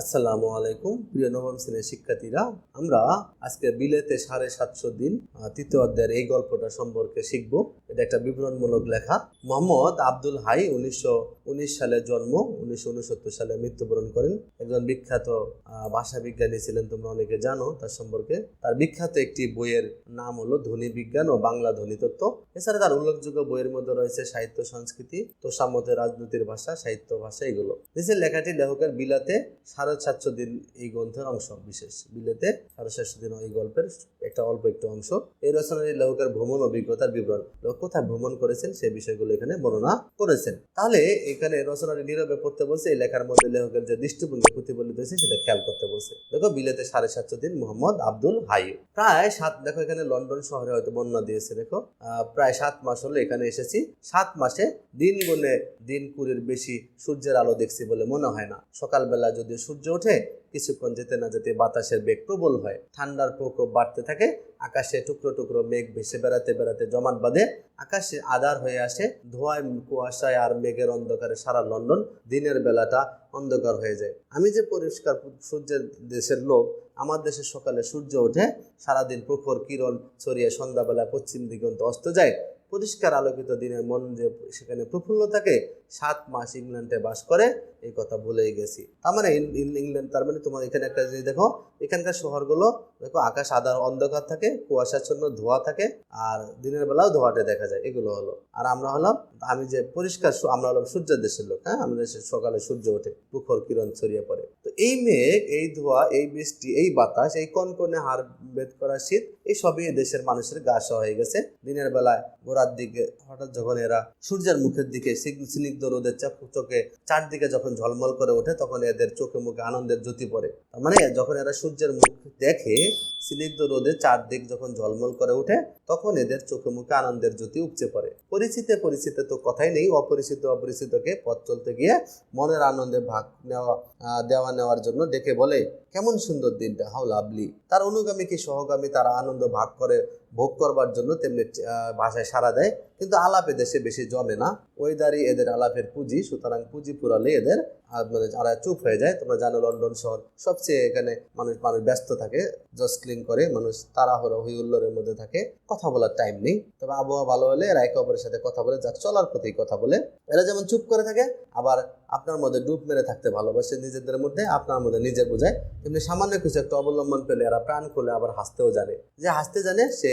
আসসালামু আলাইকুম, প্রিয় নবম শ্রেণির শিক্ষার্থীরা। আমরা আজকে বিলেতে সাড়ে সাতশো দিন তৃতীয় অধ্যায়ের এই গল্পটা সম্পর্কে শিখব। এটা একটা বিবরণমূলক লেখা। মোহাম্মদ আব্দুল হাই উনিশশো উনিশ সালে জন্ম, উনিশশো উনসত্তর সালে মৃত্যুবরণ করেন। একজন বিখ্যাত ভাষা বিজ্ঞানী ছিলেন, তোমরা অনেকে জানো তার সম্পর্কে। তার বিখ্যাত একটি বইয়ের নাম হলো ধ্বনি বিজ্ঞান ও বাংলা ধ্বনি তত্ত্ব। এছাড়া তার উল্লেখযোগ্য বইয়ের মধ্যে রয়েছে সাহিত্য, সংস্কৃতি তো সামতে রাজনীতির ভাষা, সাহিত্য ভাষা, এগুলো। নিচের লেখাটি লেখকের বিলাতে সাড়ে সাতশো দিন এই গ্রন্থের অংশ বিশেষ। বিলেতে সাড়ে সাতশো দিন এই গল্পের একটা অল্প একটু অংশ। এই রচনাটি লেখকের ভ্রমণ অভিজ্ঞতার বিবরণ। লেখক কোথায় ভ্রমণ করেছেন সেই বিষয়গুলো এখানে বর্ণনা করেছেন। তাহলে এখানে রচনাটি নীরবে পড়তে বলছে, এই লেখার মধ্যে লেখকের যে দৃষ্টিভঙ্গি, প্রতিফলিত হয়েছে, সেটা খেয়াল করতে বলছে। দেখো, বিলেতে সাড়ে সাতশো দিন মোহাম্মদ আব্দুল হাই। প্রায় সাত, দেখো, এখানে লন্ডন শহরে হয়তো বন্যা দিয়েছে, দেখো। প্রায় সাত মাস হলো এখানে এসেছি। সাত মাসে দিন গুনে দিন কুড়ির বেশি সূর্যের আলো দেখছি বলে মনে হয় না। সকালবেলা যদি সূর্য ওঠে, কিছুক্ষণ যেতে না যেতে বাতাসের বেগ প্রবল হয়। ঠান্ডার প্রকোপ বাড়তে থাকে, আকাশে টুকরো টুকরো মেঘ ভেসে বেড়াতে বেড়াতে জমাট বাঁধে, আকাশে আধার হয়ে আসে ধোঁয়ায়, কুয়াশায় আর মেঘের অন্ধকারে সারা লন্ডন, দিনের বেলাটা অন্ধকার হয়ে যায়। আমি যে পরিষ্কার সূর্যের দেশের লোক, আমার দেশে সকালে সূর্য ওঠে, সারাদিন প্রখর কিরণ ছড়িয়ে সন্ধ্যাবেলা পশ্চিম দিগন্ত অস্ত যায় পরিষ্কার আলোকিত দিনের মন যে সেখানে প্রফুল্ল থাকে সাত মাস ইংল্যান্ডে বাস করে, এই কথা ভুলেই গেছি। তার মানে ইংল্যান্ড, তার মানে তোমার এখানে একটা জিনিস দেখো, এখানকার শহরগুলো দেখো, আকাশ আধার অন্ধকার থাকে কুয়াশাচ্ছন্ন ধোঁয়া থাকে, আর দিনের বেলাও ধোঁয়াটে দেখা যায়, এগুলো হলো। আর আমরা হলাম, আমি যে পরিষ্কার আমরা হলাম সূর্যের দেশের লোক হ্যাঁ? আমাদের সকালে সূর্য ওঠে প্রখর কিরণ ছড়িয়ে পড়ে। তো এই মেঘ, এই ধোঁয়া, এই বৃষ্টি, এই বাতাস, এই কনকনে হার বেদ করা শীত এই সবই দেশের মানুষের গা হয়ে গেছে। দিনের বেলায় গোড়ার দিকে হঠাৎ যখন এরা সূর্যের মুখের দিকে স্নিগ্ধ রোদের চাপ চোখে চারদিকে যখন ঝলমল করে ওঠে, তখন এদের চোখে মুখে আনন্দের জ্যোতি পড়ে। মানে যখন এরা সূর্যের মুখ দেখে স্নিগ্ধ রোদে চারদিক যখন ঝলমল করে ওঠে, তখন এদের চোখে মুখে আনন্দের জ্যোতি উপচে পড়ে। পরিচিতে পরিচিত তো কথাই নেই, অপরিচিত অপরিচিতকে পথ চলতে গিয়ে মনের আনন্দে ভাগ নেওয়া দেওয়া নেওয়ার জন্য ডেকে বলে, কেমন সুন্দর দিনটা হাও লাভলি। তার অনুগামী কি সহগামী তারা আনন্দ ভাগ করে ভোগ করবার জন্য তেমনি ভাষায় সাড়া দেয়। কিন্তু আলাপে দেশে বেশি জমে না। ওয়েদারই এদের আলাপের পুঁজি, সুতরাং পুঁজি পুরালে এদের মানে যারা চুপ হয়ে যায়, তোমরা জানো লন্ডন শহর সবচেয়ে এখানে মানুষ মানুষ ব্যস্ত থাকে জসক্লিং করে, মানুষ তাড়াহুড়ো হই হুল্লোড়ের মধ্যে থাকে, কথা বলার টাইম নেই। তবে আবহাওয়া ভালো হলে এরা একে অপরের সাথে কথা বলে যার চলার প্রতি কথা বলে। এরা যেমন চুপ করে থাকে, আবার আপনার মধ্যে ডুব মেরে থাকতে ভালোবাসে নিজেদের মধ্যে, আপনার মধ্যে নিজে বোঝায়। তেমনি সামান্য কিছু একটা অবলম্বন পেলে এরা প্রাণ খুলে আবার হাসতেও জানে। যে হাসতে জানে, সে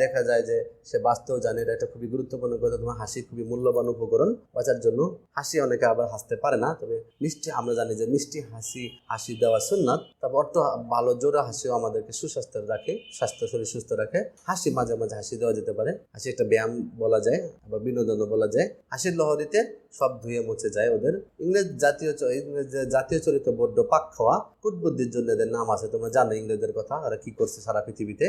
দেখা যায় যে সে বাঁচতেও জানে এটা একটা খুবই গুরুত্বপূর্ণ কথা। তোমার হাসি খুবই মূল্যবান উপকরণ। বাঁচার জন্য হাসি অনেকে আবার হাসতে পারে না। তবে মিষ্টি, আমরা জানি যে মিষ্টি হাসি হাসি দেওয়া সুন্নাত। তারপর অর্থ ভালো জোড়া হাসিও আমাদেরকে সুস্বাস্থ্য রাখে, স্বাস্থ্য শরীর সুস্থ রাখে। হাসি মাঝে মাঝে হাসি দেওয়া যেতে পারে। হাসি একটা ব্যায়াম বলা যায়, আবার বিনোদনও বলা যায়। হাসির লহরিতে সব ধুয়ে মুছে যায় ওদের। ইংরেজ জাতীয় ইংরেজ জাতীয় চরিত্র বড্ড পাক খাওয়া। কুটবুদ্ধির জন্য এদের নাম আছে। তোমরা জানো ইংরেজদের কথা। ওরা কি করছে সারা পৃথিবীতে?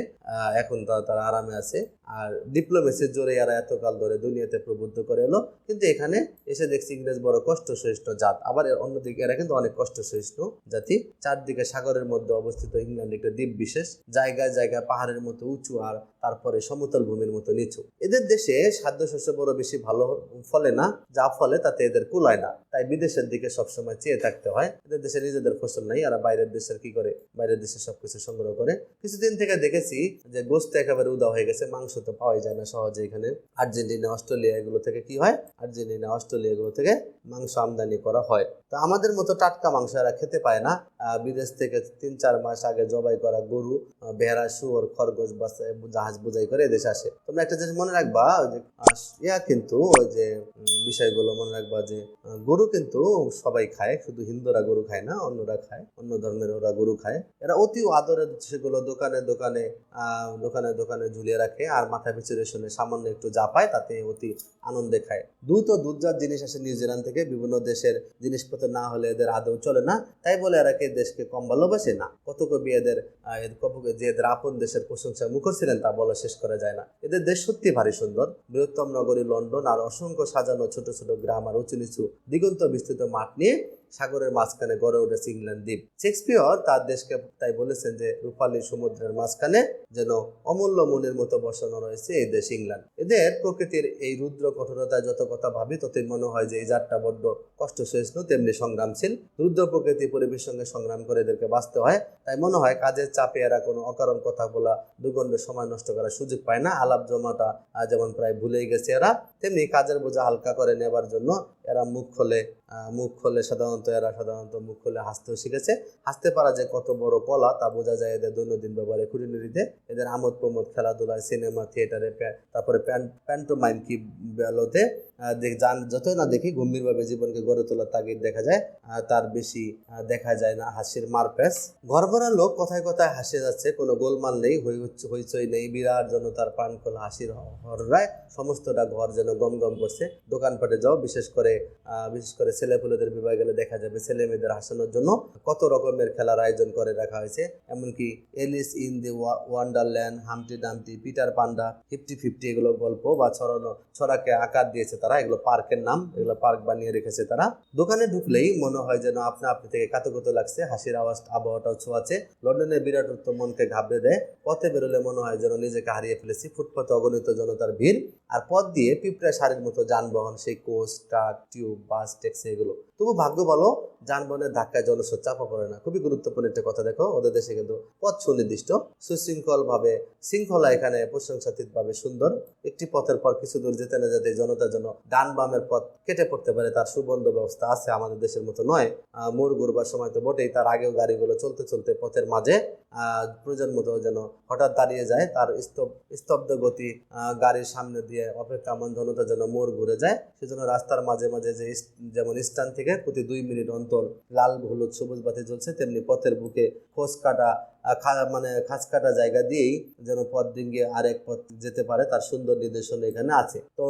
এখন তারা আরামে আছে। আর ডিপ্লোমেসির জোরে এরা এতকাল ধরে দুনিয়াতে প্রবুদ্ধ করে এলো। কিন্তু এখানে এসে দেখছি ইংরেজ বড় কষ্ট সহিষ্ণু জাত। আবার এর অন্যদিকে এরা কিন্তু অনেক কষ্ট সহিষ্ণু জাতি। চারদিকে সাগরের মধ্যে অবস্থিত ইংল্যান্ড একটা দ্বীপ বিশেষ। জায়গায় জায়গায় পাহাড়ের মতো উঁচু আর তারপরে সমতল ভূমির মতো নিচু। এদের দেশে খাদ্যশস্য বড় বেশি ভালো ফলে না, যা ফলে তাতে এদের কুলায় না। তাই বিদেশের দিকে সবসময় চেয়ে থাকতে হয়। এদের দেশে নিজেদের ফসল নাই আর বাইরের দেশের কি করে? বাইরের দেশে সবকিছু সংগ্রহ করে। কিছুদিন থেকে দেখেছি যে গোস্ত একেবারে উদা হয়ে গেছে মাংস তো পাওয়াই যায় না সহজে এখানে। আর্জেন্টিনা অস্ট্রেলিয়া এগুলো থেকে কি হয়? আর্জেন্টিনা অস্ট্রেলিয়া এগুলো থেকে মাংস আমদানি করা হয়। তো আমাদের মতো টাটকা মাংস এরা খেতে পায় না। বিদেশ থেকে তিন চার মাস আগে জবাই করা গরু ভেড়া শুয়োর খরগোশ বাসায় জাহাজ বোঝাই করে এদেশে আসে। তোমরা একটা জিনিস মনে রাখবা ওই যে ইয়া কিন্তু ওই যে বিষয়গুলো মনে রাখবা যে গরু কিন্তু সবাই খায় শুধু হিন্দুরা গরু খায় না অন্যরা খায় অন্য ধর্মের ওরা গরু খায়। এরা অতি আদরে সেগুলো দোকানে দোকানে আহ, দোকানে দোকানে ঝুলিয়ে রাখে আর মাথা পিছু রেশনে সামান্য একটু যা পায় তাতে অতি আনন্দে খায়। দুধ ও দুধজাত জিনিস আসে নিউজিল্যান্ড থেকে, বিভিন্ন দেশের জিনিসপত্র না হলে এদের আদৌ চলে না। তাই বলে এরা কি দেশকে কম ভালোবাসে? না। কত কবি এদের যে এদের আপন দেশের প্রশংসা মুখর ছিলেন তা বলা শেষ করা যায় না। এদের দেশ সত্যি ভারী সুন্দর। বৃহত্তম নগরী লন্ডন আর অসংখ্য সাজানো ছোট ছোট গ্রাম আর উঁচু নিচু দিগন্ত বিস্তৃত মাঠ নিয়ে সাগরের মাঝখানে গড়ে উঠেছে ইংল্যান্ড দ্বীপ। শেক্সপিয়র তার দেশকে তাই বলেছেন যে রূপালী সমুদ্রের মাঝখানে যেন অমূল্য মনের মতো বসানো রয়েছে এই দেশ ইংল্যান্ড। এদের প্রকৃতির এই রুদ্র কঠোরতায় যত কথা ভাবি, ততই মনে হয় যে এই যাত্রা বড্ড কষ্ট সহিষ্ণু তেমনি সংগ্রামশীল। রুদ্র প্রকৃতি পরিবেশ সঙ্গে সংগ্রাম করে এদেরকে বাঁচতে হয়। তাই মনে হয় কাজের চাপে এরা কোনো অকারণ কথা বলা দুগণ্ড সময় নষ্ট করার সুযোগ পায় না। আলাপ জমাটা যেমন প্রায় ভুলেই গেছে এরা, তেমনি কাজের বোঝা হালকা করে নেবার জন্য এরা মুখ খোলে মুখ খোলে সাধারণত এরা সাধারণত মুখ খোলে হাসতেও শিখেছে। হাসতে পারা যে কত বড় কলা তা বোঝা যায় এদের দৈনন্দিন ব্যবহারে, খুঁটিনুটিতে। এদের আমোদ প্রমোদ খেলাধুলায় সিনেমা, থিয়েটারে তারপরে প্যান্টোমাইম কি বেলোতে জান যতই না দেখি গম্ভীরভাবে জীবনকে গড়ে তোলার তাগিদ দেখা যায় তার বেশি দেখা যায় না হাসির মারপ্যাস ঘর ভরা লোক কথায় কথায় হাসে যাচ্ছে, কোনো গোলমাল নেই, হই হইচই নেই, বিরাট জনতার প্রাণ খোলা হাসির হররায়, সমস্তটা ঘর যেন গম গম করছে। দোকানপাটে যাও, বিশেষ করে বিশেষ করে ছেলেপুলেদের বিবাহে গেলে দেখা যাবে ছেলে মেয়েদের হাসানোর জন্য। কত রকমের খেলার আয়োজন করে রাখা হয়েছে। এমনকি Alice in the Wonderland, Humpty Dumpty, Peter Panda, fifty fifty এগুলো গল্প বা ছড়ানো, ছড়াকে আকার দিয়েছে তারা। এগুলো পার্কের নাম, এগুলো পার্ক বানিয়ে রেখেছে তারা। দোকানে ঢুকলেই মনে হয় যেন আপনা আপনি থেকে কাতকত লাগছে, হাসির আওয়াজ, আবহাওয়াটাও ছোঁয়াছে লন্ডনের বিরাটত্ব মনকে ঘাবড়ে দেয়। পথে বেরোলে মনে হয় যেন নিজেকে হারিয়ে ফেলেছি। ফুটপাতে অগণিত জনতার ভিড়। আর পথ দিয়ে পিঁপড়া শাড়ির মতো যানবাহন, সেই coach, truck, tube, bus, taxi এগুলো। তবু ভাগ্য ভালো যানবাহনের ধাক্কায় জনস্রোত চাপা পড়ে না। খুবই গুরুত্বপূর্ণ একটা কথা দেখো। ওদের দেশে কিন্তু পথ সুনির্দিষ্ট সুশৃঙ্খল ভাবে শৃঙ্খলা এখানে প্রশংসাতীত ভাবে সুন্দর। একটি পথের পর কিছু দূর যেতে না যেতে জনতার জন্য ডান বামের পথ কেটে পড়তে পারে। তার সুবন্ধ ব্যবস্থা আছে আমাদের দেশের মতো নয়। মোড় ঘুরবার সময় তো বটেই। তার আগেও গাড়িগুলো চলতে চলতে পথের মাঝে প্রয়োজন মতো যেন হঠাৎ দাঁড়িয়ে যায়, তার স্তব, স্তব্ধ গতি গাড়ির সামনে দিয়ে অপেক্ষামান জনতা যেন মোড় ঘুরে যায়। সেজন্য রাস্তার মাঝে মাঝে যে যেমন স্থান থেকে প্রতি দুই মিনিট অন্তর লাল হলুদ সবুজ বাতি জ্বলছে তেমনি পথের বুকে খোঁজ কাটা মানে খাঁজ কাটা জায়গা দিয়েই যেন পথ ডিঙ্গিয়ে আরেক পথ যেতে পারে, তার সুন্দর নির্দেশনা এখানে আছে। তো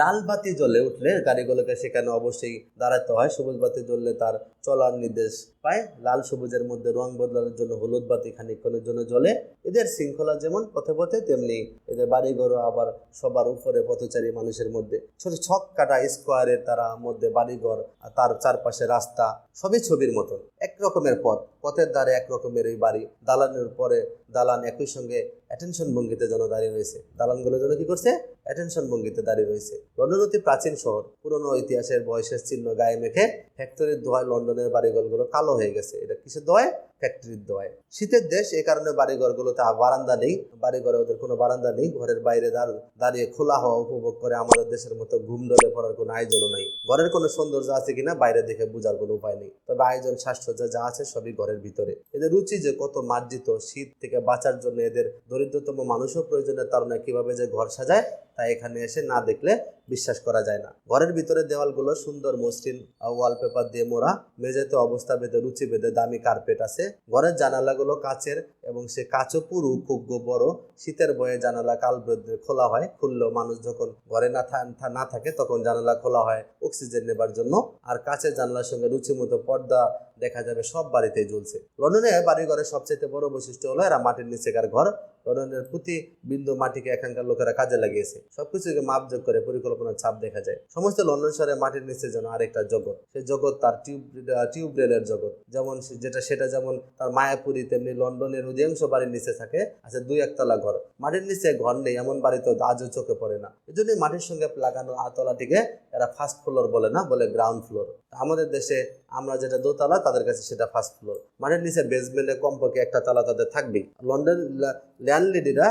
লাল বাতি জ্বলে উঠলে গাড়িগুলোকে সেখানে অবশ্যই দাঁড়াতে হয়। সবুজ বাতি জ্বললে তার চলার নির্দেশ পায়। লাল সবুজের মধ্যে রং বদলানোর জন্য হলুদ বাতি খানিকক্ষণের জন্য জ্বলে। এদের শৃঙ্খলা যেমন পথে পথে, তেমনি এদের বাড়িঘরও আবার সবার উপরে পথচারী মানুষের মধ্যে। ছোট ছক কাটা স্কোয়ারের তারা মধ্যে বাড়িঘর তার চারপাশে রাস্তা, সবই ছবির মতন। এক রকমের পথ, পথের দ্বারে এক রকমের এই বাড়ি দালানের পরে দালান একই সঙ্গে অ্যাটেনশন ভঙ্গিতে যেন দাঁড়িয়ে রয়েছে। দালানগুলো যেন কি করছে? অ্যাটেনশন ভঙ্গিতে দাঁড়িয়ে রয়েছে। লন্ডন অতি প্রাচীন শহর। পুরনো ইতিহাসের বয়সের চিহ্ন গায়ে মেখে ফ্যাক্টরির দোয়ায় লন্ডনের বাড়িঘরগুলো কালো হয়ে গেছে। এটা কিসের দোয়ায় ফ্যাক্টরির দোয়ায় শীতের দেশ এ কারণে বাড়িঘরগুলোতে বারান্দা নেই। বাড়িঘরে ওদের কোনো বারান্দা নেই। ঘরের বাইরে দাঁড়- দাঁড়িয়ে খোলা হওয়া উপভোগ করে আমাদের দেশের মতো ঘুম ডলে পড়ার কোনো আয়োজনও নেই। ঘরের কোনো সৌন্দর্য আছে কিনা বাইরে দেখে বোঝার কোনো উপায় নেই। তবে আয়োজন সাজসজ্জা যা আছে সবই ঘরের ভিতরে। এদের রুচি যে কত মার্জিত শীত থেকে বাঁচার জন্য এদের দরিদ্রতম মানুষও প্রয়োজনের তারা কীভাবে যে ঘর সাজায়, তা এখানে এসে না দেখলে বিশ্বাস করা যায় না। ঘরের ভিতরে দেওয়ালগুলো সুন্দর মসৃণ ওয়ালপেপার দিয়ে মোড়া, মেঝেতে অবস্থা বেঁধে, রুচি বেঁধে দামি কার্পেট আছে। ঘরের জানালাগুলো কাচের এবং সে কাচও পুরু, খুব বড়। শীতের বয়ে জানালা কাল খোলা হয়। খুললেও মানুষ যখন ঘরে না না থাকে তখন জানালা খোলা হয় অক্সিজেন নেবার জন্য। আর কাচের জানালার সঙ্গে রুচি মতো পর্দা দেখা যাবে সব বাড়িতেই ঝুলছে লন্ডনে বাড়ি ঘরের সবচেয়ে বড় বৈশিষ্ট্য হলো এরা মাটির নিচেকার ঘর। লন্ডনের প্রতি বিন্দু মাটিকে এখানকার লোকেরা কাজে লাগিয়েছে। সবকিছুকে মাপযোগ করে পরিকল্পনার ছাপ দেখা যায়। সমস্ত লন্ডন শহরে মাটির নিচে যেন আরেকটা জগৎ সেই জগৎ তার টিউব টিউব রেলের জগৎ। যেমন যেটা, সেটা যেমন তার মায়াপুরি, তেমনি লন্ডনের অধিকাংশ বাড়ির নিচে থাকে আছে দুই একতলা ঘর। মাটির নিচে ঘর নেই, এমন বাড়ি তো আজও চোখে পড়ে না। এই জন্যই মাটির সঙ্গে লাগানো আতলাটিকে এরা ফার্স্ট ফ্লোর বলে না, বলে গ্রাউন্ড ফ্লোর আমাদের দেশে আমরা যেটা দোতলা, তাদের কাছে সেটা ফার্স্ট ফ্লোর মাটির নিচে বেসমেন্টে কমপক্ষে একটা তালা তাদের থাকবেই। লন্ডন ল্যান্ডলেডিরা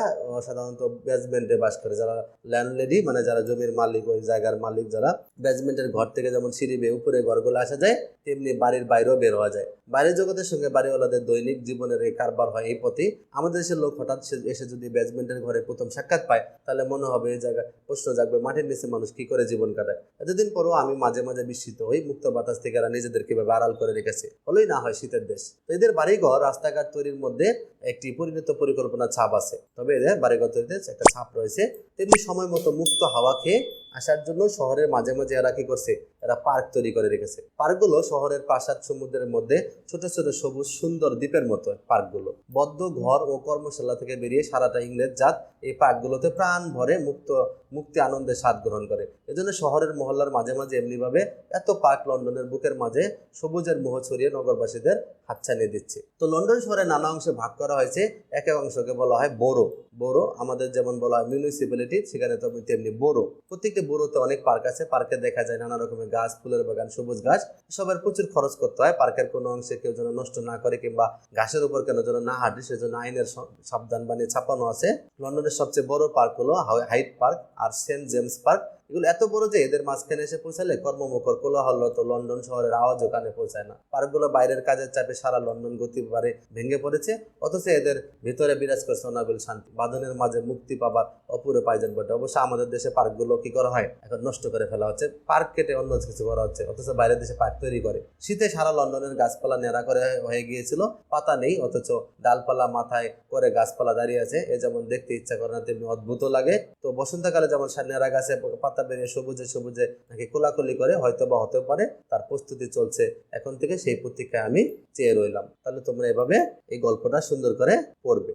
সাধারণত বেসমেন্টে বাস করে। যারা ল্যান্ডলেডি মানে যারা জমির মালিক, ওই জায়গার মালিক যারা বেসমেন্টের ঘর থেকে যেমন সিঁড়ি বেয়ে উপরে ঘরগুলো আসা যায়, তেমনি বাড়ির বাইরেও বের হওয়া যায়। বাইরের জগতের সঙ্গে বাড়িওয়ালাদের দৈনিক জীবনের এই কারবার হয় এই পথে। আমাদের দেশের লোক হঠাৎ এসে যদি বেসমেন্টের ঘরে প্রথম সাক্ষাৎ পায়, তাহলে মনে হবে এই জায়গায় প্রশ্ন জাগবে মাটির নিচে মানুষ কি করে জীবন কাটায়? এতদিন পরও আমি মাঝে মাঝে বিস্মিত হই, মুক্ত বাতাস থেকে এরা নিজেদের কীভাবে আড়াল করে রেখেছে? হলোই না হয় শীতের দেশ। তো এদের বাড়িঘর, রাস্তাঘাট তৈরির মধ্যে একটি পরিণত পরিকল্পনা ছাপ আছে। তবে এদের বাড়িঘর তৈরিতে একটা ছাপ রয়েছে। তেমনি সময় মতো মুক্ত হাওয়া খেয়ে আসার জন্য শহরের মাঝে মাঝে এরা কি করছে? এরা পার্ক তৈরি করে রেখেছে। পার্কগুলো শহরের প্রাসাদ সমুদ্রের মধ্যে ছোট ছোট সবুজ সুন্দর দ্বীপের মতো পার্কগুলো। বদ্ধ ঘর ও কর্মশালা থেকে বেরিয়ে সারাটা ইংরেজ জাত এই পার্কগুলোতে প্রাণ ভরে মুক্ত, মুক্তি আনন্দে স্বাদ গ্রহণ করে। এজন্য শহরের মহল্লার মাঝে মাঝে এমনিভাবে এত পার্ক লন্ডনের বুকের মাঝে সবুজের মোহ ছড়িয়ে নগরবাসীদের হাতছানি দিচ্ছে। তো লন্ডন শহরে নানা অংশে ভাগ করা হয়েছে, এক এক অংশকে বলা হয় বড়ো বড়ো, আমাদের যেমন বলা হয় মিউনিসিপ্যালিটি সেখানে তো তেমনি বোরো প্রত্যেকটি বড়তে অনেক পার্ক আছে পার্কে দেখা যায় নানা রকমের গাছ, ফুলের বাগান, সবুজ গাছ। সবার প্রচুর খরচ করতে হয় পার্কের কোনো অংশে কেউ যেন নষ্ট না করে কিংবা ঘাসের উপর কেন যেন না হাঁটে, সেজন্য আইনের সাবধান বানিয়ে ছাপানো আছে। লন্ডনের সবচেয়ে বড় পার্ক হলো হাই- হাইট পার্ক আর সেন্ট জেমস পার্ক। এগুলো এত বড় যে এদের মাঝখানে এসে পৌঁছালে কর্মমুখর কোলাহল তো লন্ডন শহরের আওয়াজ ওখানে পৌঁছায় না। পার্কগুলো বাইরের কাজের চাপে সারা লন্ডন গতি পারে ভেঙে পড়েছে, অথচ এদের ভিতরে বিরাজ করছে অনাবিল শান্তি। বাঁধনের মাঝে মুক্তি পাবার অপুরে পাইজন বটে। অবশ্য আমাদের দেশে পার্কগুলো কি করা হয়? এখন নষ্ট করে ফেলা হচ্ছে। পার্ক কেটে অন্য কিছু করা হচ্ছে, অথচ বাইরের দেশে পার্ক তৈরি করে। শীতে সারা লন্ডনের গাছপালা নেড়া করে হয়ে গিয়েছিল, পাতা নেই, অথচ ডালপালা মাথায় করে গাছপালা দাঁড়িয়ে আছে। এ যেমন দেখতে ইচ্ছা করে না, তেমনি অদ্ভুত লাগে। তো বসন্তকালে যেমন নেড়া গাছে পাতা বেরিয়ে সবুজে সবুজে নাকি কোলাকুলি করে হয়তো বা হতে পারে, তার প্রস্তুতি চলছে। এখন থেকে সেই প্রতীক্ষায় আমি চেয়ে রইলাম। তাহলে তোমরা এভাবে এই গল্পটা সুন্দর করে পড়বে।